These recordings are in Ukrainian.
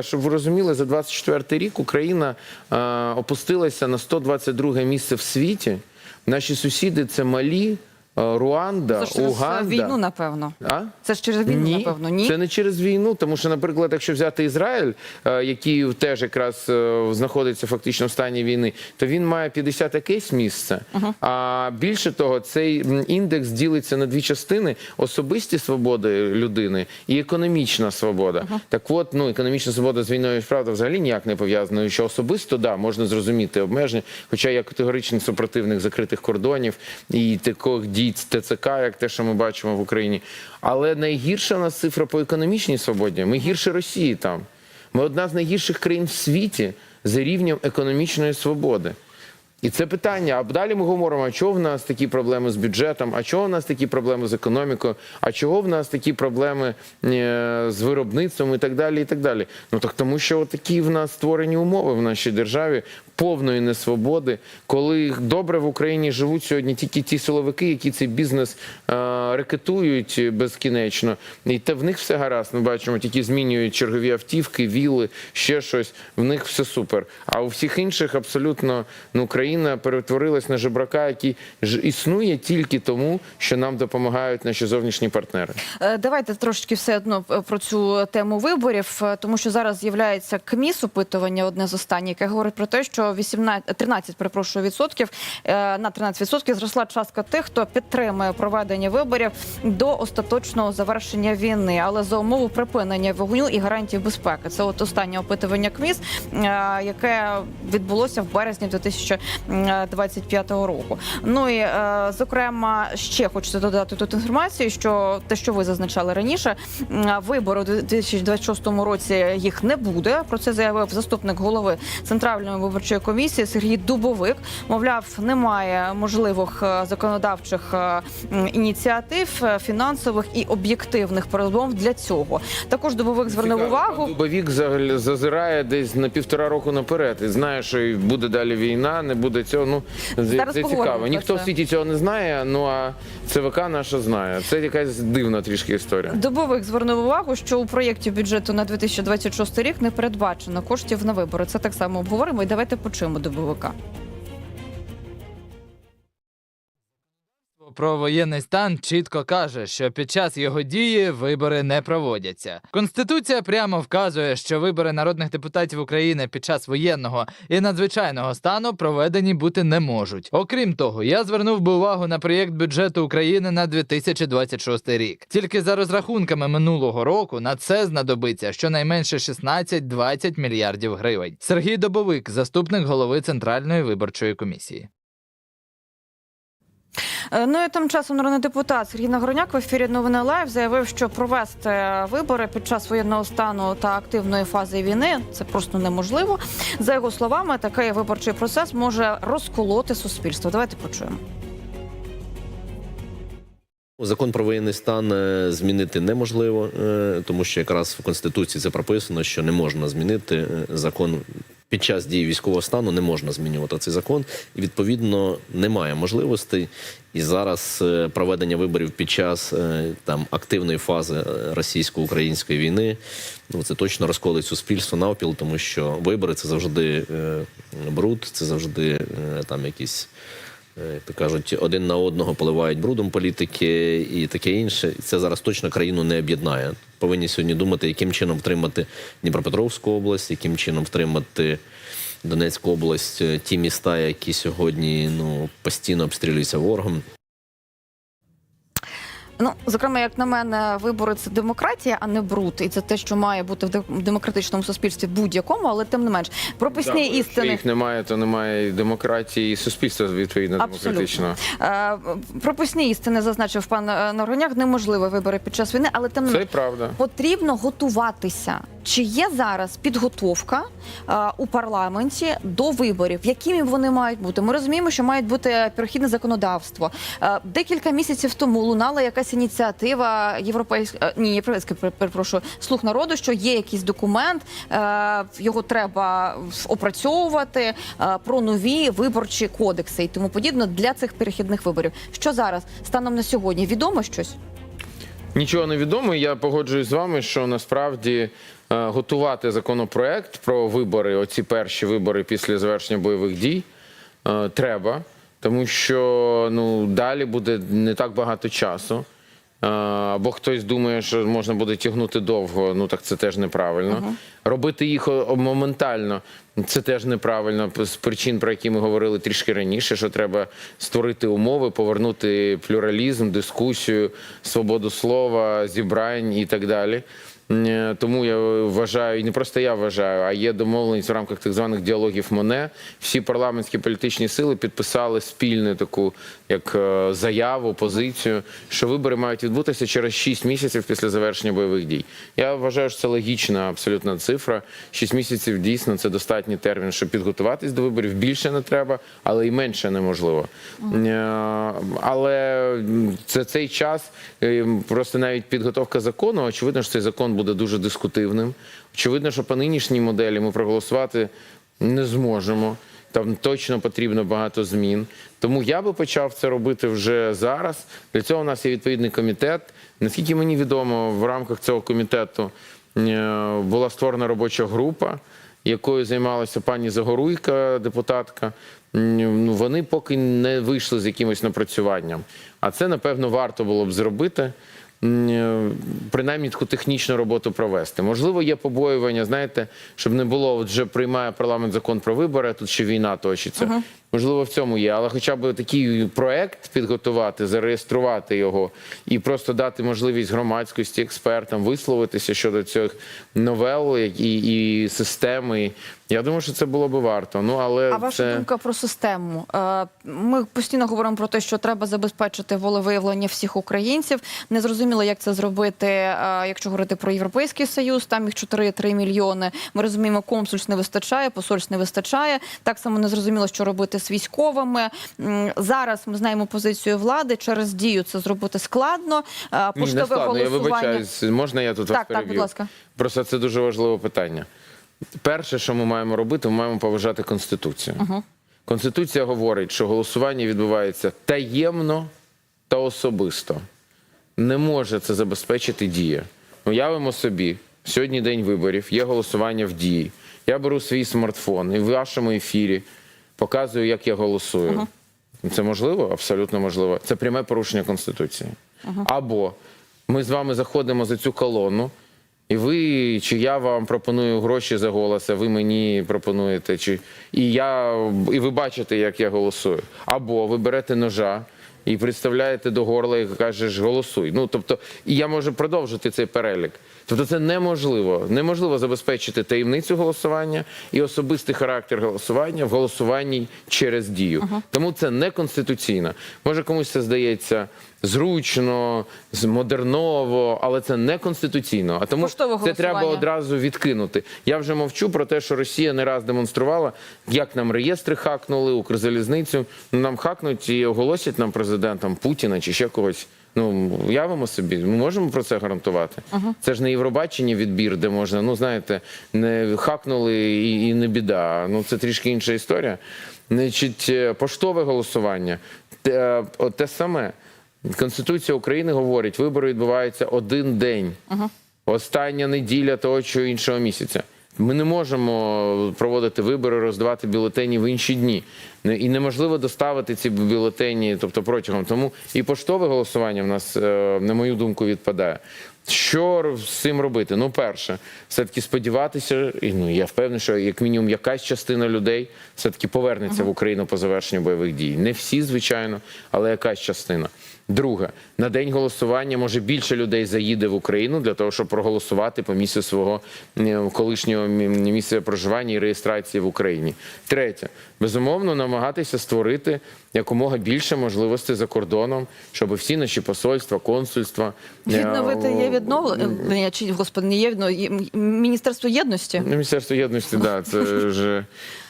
Щоб ви розуміли, за 24 рік Україна е, опустилася на 122 місце в світі. Наші сусіди це Малі, Руанда, Це ж через Уганда. війну, напевно. А? Це ж через війну, Ні, напевно. Ні. це не через війну, тому що, наприклад, якщо взяти Ізраїль, е, який теж якраз е, знаходиться фактично в стані війни, то він має 50 якесь місце. А більше того, цей м, індекс ділиться на дві частини: особисті свободи людини і економічна свобода. Так от, ну економічна свобода з війною правда взагалі ніяк не пов'язана. Що особисто да можна зрозуміти обмеження, хоча я категоричний супротивник закритих кордонів і таких дій ТЦК, як те, що ми бачимо в Україні. Але найгірша у нас цифра по економічній свободі. Ми гірше Росії там. Ми одна з найгірших країн в світі за рівнем економічної свободи. І це питання. А далі ми говоримо, а чого в нас такі проблеми з бюджетом, а чого в нас такі проблеми з економікою, а чого в нас такі проблеми е, з виробництвом і так далі. і так далі. Ну так тому, що такі в нас створені умови в нашій державі повної несвободи, коли добре в Україні живуть сьогодні тільки ті силовики, які цей бізнес е, рекетують безкінечно. І те в них все гаразд. Ми бачимо, тільки змінюють чергові автівки, віли, ще щось. В них все супер. А у всіх інших абсолютно ну країна перетворилась на жебрака, який ж існує тільки тому, що нам допомагають наші зовнішні партнери. Е, Давайте трошечки все одно е, про цю тему виборів, тому що зараз з'являється КМІС опитування одне з останніх, яке говорить про те, що 18, 13, перепрошую, відсотків е, на 13 відсотків зросла частка тих, хто підтримує проведення виборів до остаточного завершення війни, але за умову припинення вогню і гарантій безпеки. Це от останнє опитування КМІС, е, яке відбулося в березні 2025 року. Ну і е, зокрема, ще хочеться додати тут інформацію, що те, що ви зазначали раніше, вибори у 2026 році їх не буде. Про це заявив заступник голови центральної виборчої комісії Сергій Дубовик. Мовляв, немає можливих е, законодавчих е, ініціатив, е, фінансових і об'єктивних передумов для цього. Також Дубовик звернув увагу. Дубовік взагалі зазирає десь на півтора року наперед і знає, що буде далі війна, не буде цього. Ну Зараз це цікаво. Ніхто це. в світі цього не знає. Ну а ЦВК наша знає. Це якась дивна трішки історія. Дубовик звернув увагу, що у проєкті бюджету на 2026 рік не передбачено коштів на вибори. Це так само обговоримо. І давайте почуємо Дубовика. Про воєнний стан чітко каже, що під час його дії вибори не проводяться. Конституція прямо вказує, що вибори народних депутатів України під час воєнного і надзвичайного стану проведені бути не можуть. Окрім того, я звернув би увагу на проєкт бюджету України на 2026 рік. Тільки за розрахунками минулого року на це знадобиться щонайменше 16-20 мільярдів гривень. Сергій Добовик, заступник голови Центральної виборчої комісії. Е, Ну і тим часом народний депутат Сергій Нагорняк в ефірі Новини Лайв заявив, що провести вибори під час воєнного стану та активної фази війни це просто неможливо. За його словами, такий виборчий процес може розколоти суспільство. Давайте почуємо. Закон про воєнний стан е, змінити неможливо, е, тому що якраз в конституції це прописано, що не можна змінити е, закон під час дії військового стану. Не можна змінювати цей закон, і відповідно немає можливостей. І зараз проведення виборів під час там активної фази російсько-української війни. Ну це точно розколить суспільство навпіл, тому що вибори це завжди бруд, це завжди там якісь. Е, Як то кажуть, один на одного поливають брудом політики і таке інше. Це зараз точно країну не об'єднає. Повинні сьогодні думати, яким чином втримати Дніпропетровську область, яким чином втримати Донецьку область, е, ті міста, які сьогодні ну постійно обстрілюються ворогом. Ну, зокрема, як на мене, вибори це демократія, а не бруд. І це те, що має бути в демократичному суспільстві будь-якому, але тим не менш прописні Да, Якщо істини. їх немає, то немає і демократії, і суспільства відповідно Абсолютно. демократичного. Е, Прописні істини зазначив пан е, Нагорняк. Неможливо вибори під час війни, але тим не менш правда. потрібно готуватися. Чи є зараз підготовка е, у парламенті до виборів? Якими вони мають бути? Ми розуміємо, що має бути перехідне законодавство. Е, декілька місяців тому лунала якась ініціатива європейська ні, європейська пер- перепрошую, слух народу, що є якийсь документ, е, його треба опрацьовувати е, про нові виборчі кодекси і тому подібне для цих перехідних виборів. Що зараз станом на сьогодні відомо щось? Нічого не відомо. Я погоджуюсь з вами, що насправді е, готувати законопроект про вибори, оці перші вибори після завершення бойових дій, е, треба, тому що ну далі буде не так багато часу. Е, Або хтось думає, що можна буде тягнути довго, ну так це теж неправильно. Робити їх моментально це теж неправильно з причин, про які ми говорили трішки раніше, що треба створити умови, повернути плюралізм, дискусію, свободу слова, зібрань і так далі. Е, Тому я вважаю, і не просто я вважаю, а є домовленість в рамках так званих діалогів Моне. Всі парламентські політичні сили підписали спільну таку як е, заяву, позицію, що вибори мають відбутися через 6 місяців після завершення бойових дій. Я вважаю, що це логічна абсолютна цифра. 6 місяців дійсно це достатній термін, щоб підготуватись до виборів. Більше не треба, але і менше неможливо. Е, Але це цей час просто навіть підготовка закону. Очевидно, що цей закон буде дуже дискутивним. Очевидно, що по нинішній моделі ми проголосувати не зможемо. Там точно потрібно багато змін. Тому я би почав це робити вже зараз. Для цього у нас є відповідний комітет. Наскільки мені відомо, в рамках цього комітету е, була створена робоча група, якою займалася пані Загоруйка, депутатка. Ну, Вони поки не вийшли з якимось напрацюванням. А це, напевно, варто було б зробити. Е, Принаймні таку технічну роботу провести. Можливо, є побоювання, знаєте, щоб не було, от вже приймає парламент закон про вибори, тут ще війна точиться. Можливо, в цьому є, але хоча б такий проект підготувати, зареєструвати його і просто дати можливість громадськості, експертам висловитися щодо цих новел і, і системи. Я думаю, що це було би варто. Ну але А ваша це... думка про систему? Е, Ми постійно говоримо про те, що треба забезпечити волевиявлення всіх українців. Не зрозуміло, як це зробити, е, якщо говорити про європейський союз. Там їх 4-3 мільйони. Ми розуміємо, консульств не вистачає, посольств не вистачає. Так само не зрозуміло, що робити з військовими. Зараз ми знаємо позицію влади. Через дію це зробити складно. Е, Ні, не Поштове складно, я вибачаюсь. Можна я тут Так, вас так, будь ласка. Просто це дуже важливе питання. Перше, що ми маємо робити, ми маємо поважати Конституцію. Конституція говорить, що голосування відбувається таємно та особисто. Не може це забезпечити дія. Уявимо собі, сьогодні день виборів, є голосування в дії. Я беру свій смартфон і в вашому ефірі показую, як я голосую. Це можливо? Абсолютно можливо. Це пряме порушення Конституції. Або ми з вами заходимо за цю колону, і ви чи я вам пропоную гроші за голос, а ви мені пропонуєте, чи і я і ви бачите, як я голосую. Або ви берете ножа і представляєте до горла і кажеш голосуй. Ну тобто, і я можу продовжити цей перелік. Тобто, це неможливо. Неможливо забезпечити таємницю голосування і особистий характер голосування в голосуванні через дію. Тому це не конституційно. Може комусь це здається зручно, модерново, але це не конституційно. А тому це треба одразу відкинути. Я вже мовчу про те, що Росія не раз демонструвала, як нам реєстри хакнули, Укрзалізницю. Ну, Нам хакнуть і оголосять нам президентом Путіна чи ще когось. Ну уявимо собі, ми можемо про це гарантувати. Це ж не Євробачення відбір, де можна, ну знаєте, не хакнули і, і не біда. Ну це трішки інша історія. Значить, е, поштове голосування те, те саме. Конституція України говорить, вибори відбуваються один день. Остання неділя того чи іншого місяця. Ми не можемо проводити вибори, роздавати бюлетені в інші дні. І неможливо доставити ці бюлетені, тобто протягом. Тому і поштове голосування в нас, е, на мою думку, відпадає. Що з цим робити? Ну, перше, все-таки сподіватися, і ну я впевнений, що як мінімум якась частина людей все-таки повернеться в Україну по завершенню бойових дій. Не всі, звичайно, але якась частина. Друге, на день голосування може більше людей заїде в Україну для того, щоб проголосувати по місцю свого колишнього місця проживання і реєстрації в Україні. Третє, безумовно, намагатися створити якомога більше можливостей за кордоном, щоб всі наші посольства, консульства е, Відновити є відновлення, чи господи, не є Міністерство єдності. Ну, Міністерство єдності, да, це вже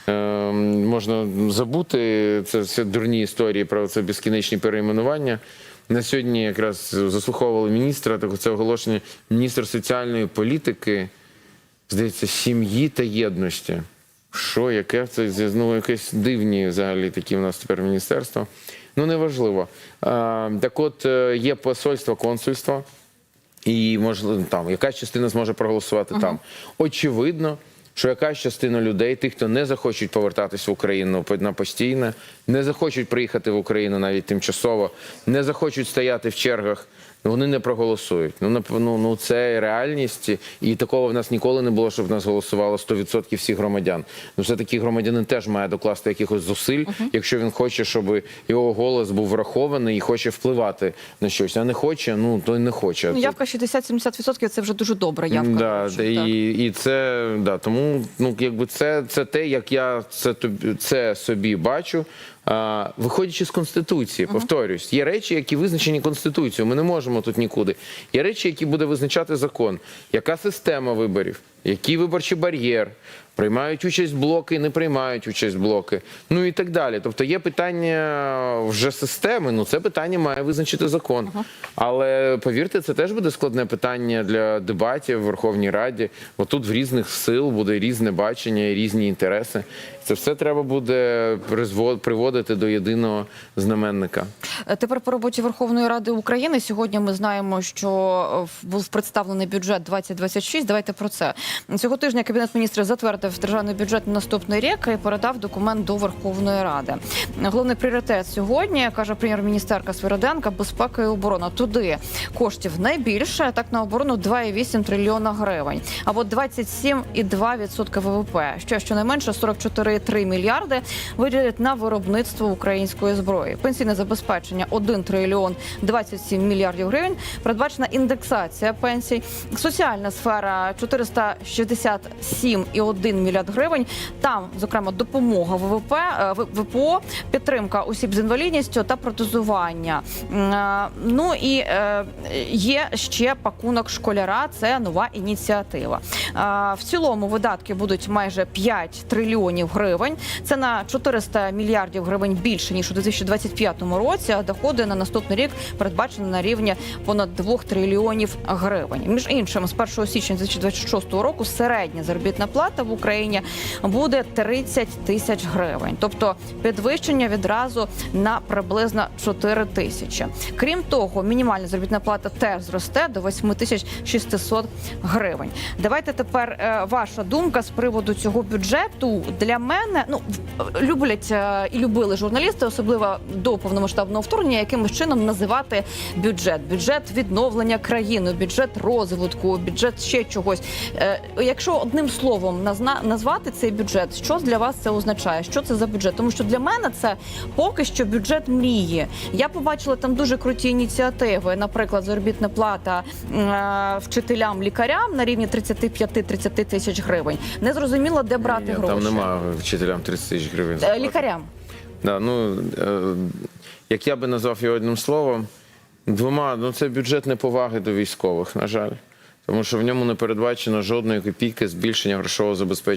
е, можна забути. Це все дурні історії про це безкінечні перейменування. На сьогодні якраз заслуховували міністра, так це оголошення міністр соціальної політики, здається, сім'ї та єдності. Що, яке це ну, якесь дивні взагалі такі у нас тепер міністерства. Ну, неважливо. Е, так от е, є посольство, консульство. І можливо там якась частина зможе проголосувати там. Очевидно. Що якась частина людей, тих, хто не захочуть повертатись в Україну на постійне, не захочуть приїхати в Україну навіть тимчасово, не захочуть стояти в чергах, вони не проголосують. Ну ну, ну це реальність, і такого в нас ніколи не було, щоб в нас голосувало 100% всіх громадян. Ну все таки громадянин теж має докласти якихось зусиль, якщо він хоче, щоб його голос був врахований і хоче впливати на щось. А не хоче, ну то й не хоче. Ну, явка 60-70% – це вже дуже добра явка. Да, коротше, і, так. і це да, тому ну якби це, це те, як я це тобі це собі бачу. Виходячи з конституції, повторюсь, є речі, які визначені конституцією. Ми не можемо тут нікуди. Є речі, які буде визначати закон. Яка система виборів, який виборчий бар'єр, приймають участь блоки, не приймають участь блоки, ну і так далі. Тобто є питання вже системи. Ну це питання має визначити закон. Але повірте, це теж буде складне питання для дебатів в Верховній Раді. Бо тут в різних сил буде різне бачення і різні інтереси. Це все треба буде приводити до єдиного знаменника. Е, Тепер по роботі Верховної Ради України. Сьогодні ми знаємо, що е, був представлений бюджет 2026. Давайте про це. Цього тижня Кабінет міністрів затвердив державний бюджет на наступний рік і передав документ до Верховної Ради. Головний пріоритет сьогодні, каже прем'єр-міністерка Свириденка, безпека і оборона. Туди коштів найбільше, так на оборону 2,8 трильйона гривень, або 27,2% ВВП. Ще щонайменше 44,3 мільярди виділять на виробництво української зброї. Пенсійне забезпечення 1 трильйон 27 мільярдів гривень. Передбачена індексація пенсій. Соціальна сфера 467,1 мільярд гривень. Там, зокрема, допомога ВВП, е, ВПО, підтримка осіб з інвалідністю та протезування. Е, Ну і е, є ще пакунок школяра. Це нова ініціатива. В цілому видатки будуть майже 5 трильйонів гривень. Це на 400 мільярдів гривень більше ніж у 2025 році. А доходи на наступний рік передбачені на рівні понад 2 трильйонів гривень. Між іншим, з 1 січня 2026 року середня заробітна плата в Україні буде 30 тисяч гривень, тобто підвищення відразу на приблизно 4 тисячі. Крім того, мінімальна заробітна плата теж зросте до 8 тисяч 600 гривень. Давайте тепер е, ваша думка з приводу цього бюджету для мене. Ну в- люблять е, і любили журналісти, особливо до повномасштабного вторгнення, якимось чином називати бюджет, бюджет відновлення країни, бюджет розвитку, бюджет ще чогось. Е, Якщо одним словом назна- назвати цей бюджет, що для вас це означає? Що це за бюджет? Тому що для мене це поки що бюджет мрії. Я побачила там дуже круті ініціативи, наприклад, заробітна плата е, вчителям, лікарям на рівні 35-30 тисяч гривень. Не зрозуміло, де брати Ні, гроші. Там немає вчителям 30 тисяч гривень. Е, Лікарям. Да, ну, е, як я би назвав його одним словом, двома, ну це бюджет неповаги до військових, на жаль. Тому що в ньому не передбачено жодної копійки збільшення грошового забезпечення.